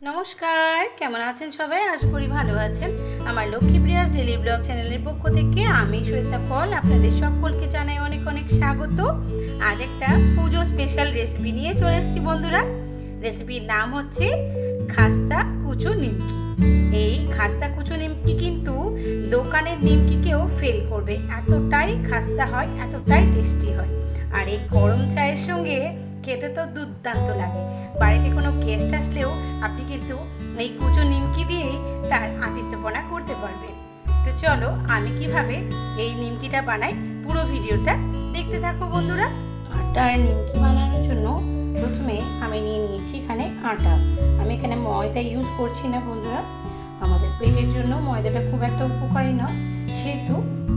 নমস্কার, কেমন আছেন সবাই? আশা করি ভালো আছেন। আমার লক্ষ্মী প্রিয়াস ডেলি ব্লগ চ্যানেলের পক্ষ থেকে আমি শ্বেতা পল আপনাদের সকলকে জানাই অনেক অনেক স্বাগত। আজ একটা পুজো স্পেশাল রেসিপি নিয়ে চলে এসেছি বন্ধুরা। রেসিপির নাম হচ্ছে খাস্তা কুচু নিমকি। এই খাস্তা কুচু নিমকি কিন্তু দোকানের নিমকিকেও ফেল করবে। এতটাই খাস্তা হয়, এতটাই টেস্টি হয়। আর এই গরম চায়ের সঙ্গে খেতে তো দুর্দান্ত লাগে। বাড়িতে কোনো গেস্ট আসলেও আপনি কিন্তু এই কুচো নিমকি দিয়েই তার আতিথ্যপনা করতে পারবেন। তো চলো, আমি কীভাবে এই নিমকিটা বানাই পুরো ভিডিওটা দেখতে থাকো বন্ধুরা। আটার নিমকি বানানোর জন্য প্রথমে আমি নিয়ে নিয়েছি এখানে আটা। আমি এখানে ময়দা ইউজ করছি না বন্ধুরা। আমাদের পেটের জন্য ময়দাটা খুব একটা উপকারী না। সেহেতু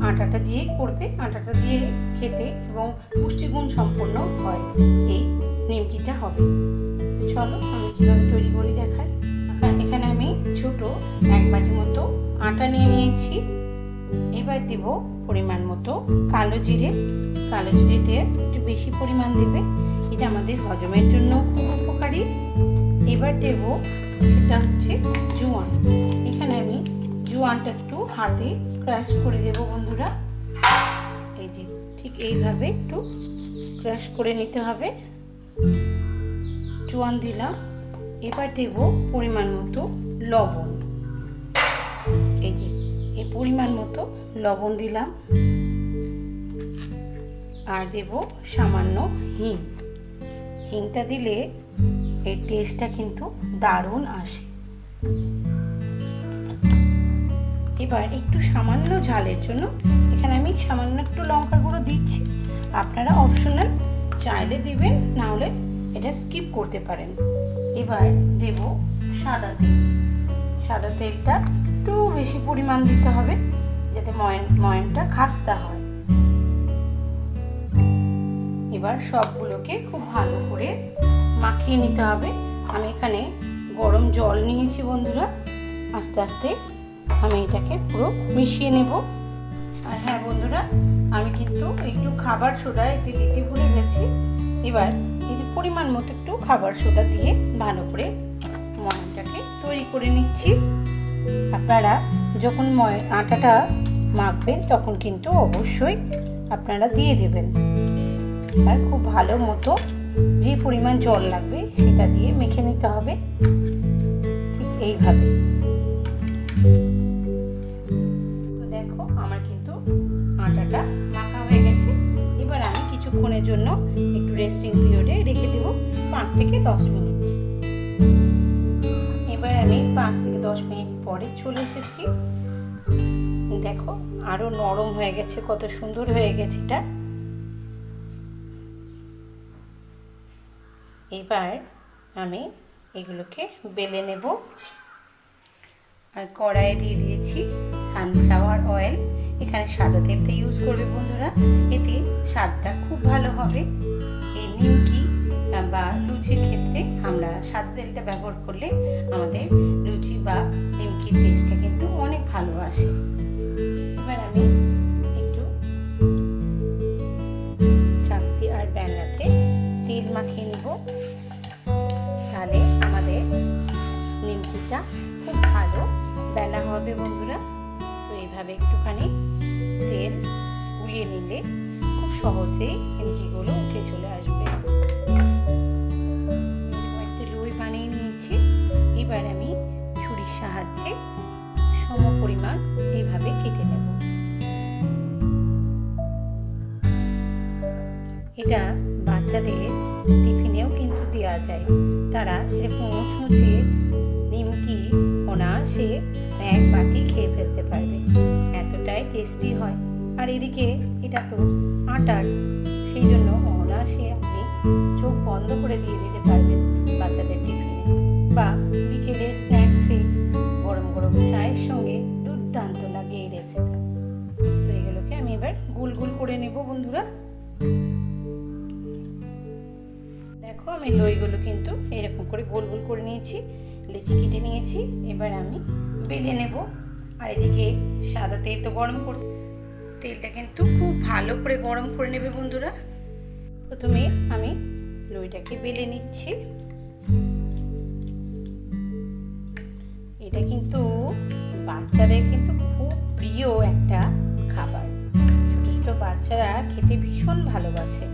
আটাটা দিয়েই করবে। আটাটা দিয়ে খেতে এবং পুষ্টিগুণ সম্পন্ন হয়। এই নিমকিটা হবে। তো চলো, আমি কীভাবে তৈরি করি দেখাই। আর এখানে আমি ছোট এক বাটি মতো আটা নিয়ে নিয়েছি। এবার দেব পরিমাণ মতো কালো জিরে। কালো জিরেটা একটু বেশি পরিমাণ দেবে। এটা আমাদের হজমের জন্য খুব উপকারী। এবার দেব সেটা হচ্ছে জোয়ান। এখানে আমি জোয়ানটা একটু হাতে ক্রাশ করে দেব বন্ধুরা। এই যে, ঠিক এইভাবে একটু ক্রাশ করে নিতে হবে। জোয়ান দিলাম। এবার দেব পরিমাণ মতো লবণ। এই যে, এই পরিমাণ মতো লবণ দিলাম। আর দেব সামান্য হিং। হিংটা দিলে এর টেস্টটা কিন্তু দারুণ আসে। এবার একটু সামান্য ঝালের জন্য এখানে আমি সামান্য একটু লঙ্কার গুঁড়ো দিচ্ছি। আপনারা অপশনাল চাইলে দিবেন, না হলে এটা স্কিপ করতে পারেন। এবার দেব সাদা তেল। সাদা তেলটা একটু বেশি পরিমাণ দিতে হবে, যাতে ময়ন ময়নটা খাস্তা হয়। এবার সবগুলোকে খুব ভালো করে মাখিয়ে নিতে হবে। আমি এখানে গরম জল নিয়েছি বন্ধুরা। আস্তে আস্তে আমি এটাকে পুরো মিশিয়ে নেব। আর হ্যাঁ বন্ধুরা আমি কিন্তু একটু খাবার সোডা এতে দিতে ভুলে গেছি। এবার এই পরিমাণ মতো একটু খাবার সোডা দিয়ে ভালো করে ময়নটাকে তৈরি করে নিচ্ছি। আপনারা যখন ময়, আটাটা মাখবেন তখন কিন্তু অবশ্যই আপনারা দিয়ে দেবেন। আর খুব ভালো মতো যে পরিমাণ জল লাগবে সেটা দিয়ে মেখে নিতে হবে। ঠিক এইভাবে। জন্য একটু রেস্টিং পিরিয়ডে রেখে দেব পাঁচ থেকে দশ মিনিট। এবার আমি পাঁচ থেকে দশ মিনিট পরে চলে এসেছি। দেখো, আরও নরম হয়ে গেছে, কত সুন্দর হয়ে গেছে এটা। এবার আমি এগুলোকে বেলে নেব। আর কড়াইয়ে দিয়ে দিয়েছি সানফ্লাওয়ার অয়েল এখানে সাদা তেলটা ইউজ করবে বন্ধুরা। এতে স্বাদটা খুব ভালো হবে। এই নিমকি বা লুচির ক্ষেত্রে আমরা সাদা তেলটা ব্যবহার করলে আমাদের লুচি বা নিমকির টেস্টটা কিন্তু অনেক ভালো আসে। সহজেই নিমকিগুলো উঠে চলে আসবে। একটা লই বানিয়ে নিয়েছি। এবার আমি ছুরির সাহায্যে সম পরিমাণ এইভাবে কেটে নেব। এটা বাচ্চাদের টিফিনেও কিন্তু দেওয়া যায়। তারা এরকম মুচমুচে নিমকি, অনায়াসে এক বাটি খেয়ে ফেলতে পারবে। এতটাই টেস্টি হয়। আর এদিকে এটা তো আটার। সেই জন্য অনায়াসে আপনি চোখ বন্ধ করে দিয়ে দিতে পারবেন বাচ্চাদের টিফিনে। বা বিকেলে স্ন্যাক্সে গরম গরম চায়ের সঙ্গে দুর্দান্ত লাগে এই রেসিপি তো এগুলোকে আমি এবার গোল গোল করে নেব বন্ধুরা। দেখো আমি লইগুলো কিন্তু এরকম করে গোল গোল করে নিয়েছি, লেচি কেটে নিয়েছি। এবার আমি বেলে নেব। আর এদিকে সাদা তেল তো গরম করতে তেলটা কিন্তু খুব ভালো করে গরম করে নেবে বন্ধুরা। প্রথমে আমি লইটাকে বেলে নিচ্ছি। এটা কিন্তু বাচ্চাদের কিন্তু খুব প্রিয় একটা খাবার। ছোট ছোট বাচ্চারা খেতে ভীষণ ভালোবাসে।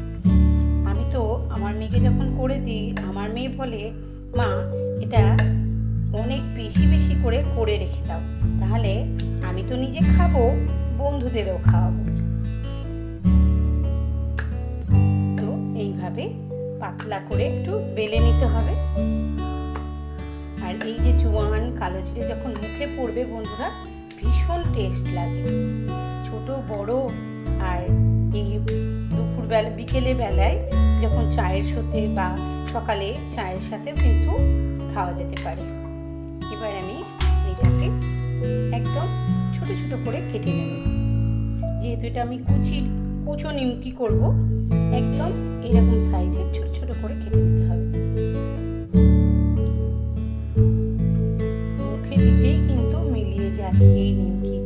আমি তো আমার মেয়েকে যখন করে দিই, আমার মেয়ে বলে, মা, এটা অনেক বেশি বেশি করে করে রেখে দাও। তাহলে আমি তো নিজে খাব। বন্ধুদেরও খাওয়াবো। তো এইভাবে পাতলা করে একটু বেলে নিতে হবে। আর এই যে জোয়ান কালো জিরে যখন মুখে পড়বে বন্ধুরা, ভীষণ টেস্ট লাগে। ছোট, বড় আর এই দুপুর বেলা বিকেলে বেলায় যখন চায়ের সাথে বা সকালে চায়ের সাথেও কিন্তু খাওয়া যেতে পারে। এবার আমি এটাকে একদম ছোট ছোট করে কেটে নেব। যেহেতু এটা আমি কুচি, কুচো নিমকি করব, একদম এরকম সাইজের ছোট ছোট করে কেটে নিতে হবে। মুখে দিতেই কিন্তু মিলিয়ে যায় এই নিমকি।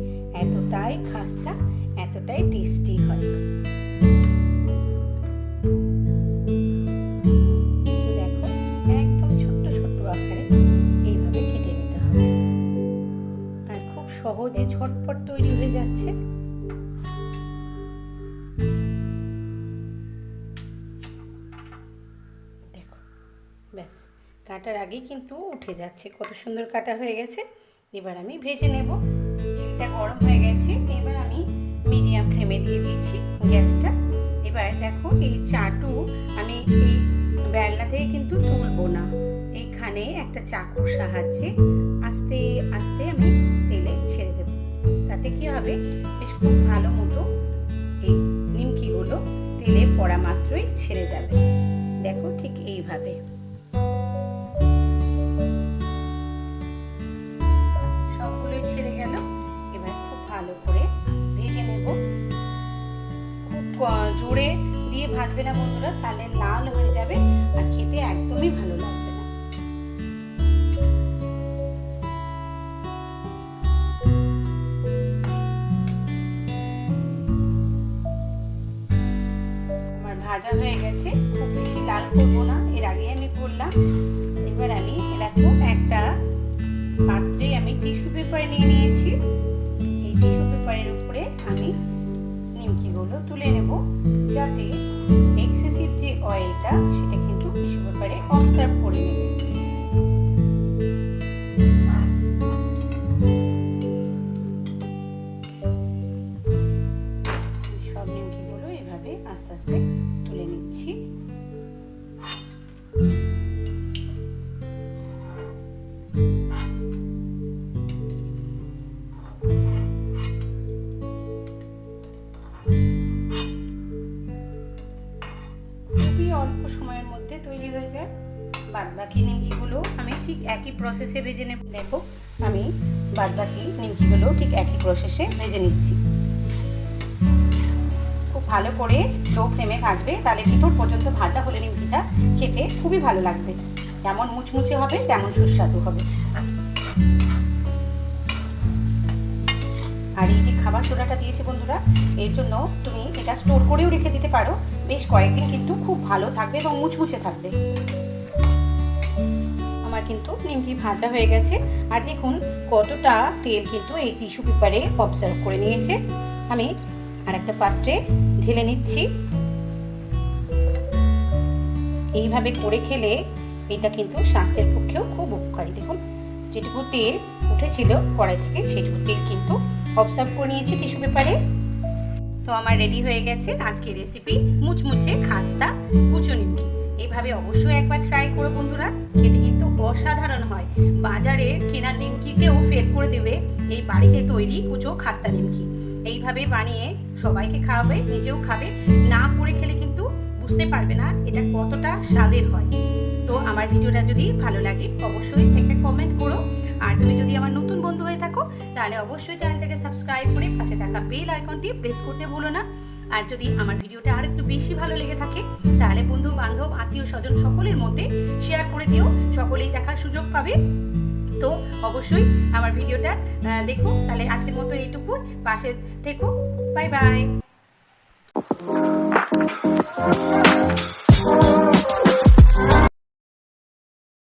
এতটাই খাস্তা, এতটাই টেস্টি হয়। সহজে ঝটপট তৈরি হয়ে যাচ্ছে। কাটার আগেই কিন্তু উঠে যাচ্ছে। কত সুন্দর কাটা হয়ে গেছে। এবার আমি ভেজে নেব। তেলটা গরম হয়ে গেছে। এবার আমি মিডিয়াম ফ্লেমে দিয়ে দিয়েছি গ্যাসটা। এবার দেখো এই চাটু আমি এই বেলনা থেকে কিন্তু তুলবো না। এইখানে একটা চাকুর সাহায্যে আস্তে আস্তে আমি তেলে ছেড়ে দেব। তাতে কি হবে? বেশ খুব ভালো মতো এই নিমকিগুলো তেলে পড়া মাত্রই ছেড়ে যাবে। দেখো ঠিক এইভাবে। ভাজবে না বন্ধুরা, তাহলে লাল হয়ে যাবে আর খেতে একদমই ভালো লাগবে না। আমার ভাজা হয়ে গেছে, খুব বেশি লাল করব না, এর আগে আমি করলাম। এবার আমি দেখো একটা সময়ের মধ্যে তৈরি হয়ে যায়। বাদ বাকি নিমকিগুলো আমি ঠিক একই প্রসেসে ভেজে নেব। দেখো, আমি বাদ বাকি নিমকিগুলো ঠিক একই প্রসেসে ভেজে নিচ্ছি। খুব ভালো করে লো ফ্লেমে ভাজবে, তাহলে ভিতর পর্যন্ত ভাজা হলে নিমকিটা খেতে খুবই ভালো লাগবে। যেমন মুচমুচে হবে, তেমন সুস্বাদু হবে। আর এই যে খাবার সোডাটা দিয়েছে বন্ধুরা, এর জন্য তুমি এটা স্টোর করেও রেখে দিতে পারো। বেশ কয়েকদিন কিন্তু খুব ভালো থাকবে এবং মুচমুচে থাকবে। আমার কিন্তু নিমকি ভাজা হয়ে গেছে। আর দেখুন কতটা তেল কিন্তু এই টিস্যু পেপারে অবজার্ভ করে নিয়েছে। আমি আর একটা পাত্রে ঢেলে নিচ্ছি। এইভাবে করে খেলে এটা কিন্তু স্বাস্থ্যের পক্ষেও খুব উপকারী। দেখুন যেটুকু তেল উঠেছিল কড়াই থেকে সেটুকু তেল কিন্তু অবজার্ভ করে নিয়েছি টিস্যু পেপারে। তো আমার রেডি হয়ে গেছে। আজকের রেসিপি মুচমুচে খাস্তা, কুচো নিমকি। এইভাবে অবশ্যই একবার ট্রাই করো বন্ধুরা। খেতে কিন্তু অসাধারণ হয়। বাজারে কেনা নিমকিকেও ফেল করে দেবে এই বাড়িতে তৈরি কুচো খাস্তা নিমকি। এইভাবে বানিয়ে সবাইকে খাওয়াবে, নিজেও খাবে। না করে খেলে কিন্তু বুঝতে পারবে না এটা কতটা স্বাদের হয়। তো আমার ভিডিওটা যদি ভালো লাগে, অবশ্যই একটা কমেন্ট করো। আর তুমি যদি আমার নতুন বন্ধু হয়ে থাকো, তাহলে অবশ্যই চ্যানেলটাকে সাবস্ক্রাইব করে পাশে থাকা বেল আইকনটি প্রেস করতে ভুলো না। আর যদি আমার ভিডিওটা আর একটু বেশি ভালো লেগে থাকে, তাহলে বন্ধু বান্ধব আত্মীয় স্বজন সকলের মধ্যে শেয়ার করে দিও। সকলেই দেখার সুযোগ পাবে। তো অবশ্যই আমার ভিডিওটা দেখো। তাহলে আজকের মতো এইটুকু পাশে থেকো। Bye bye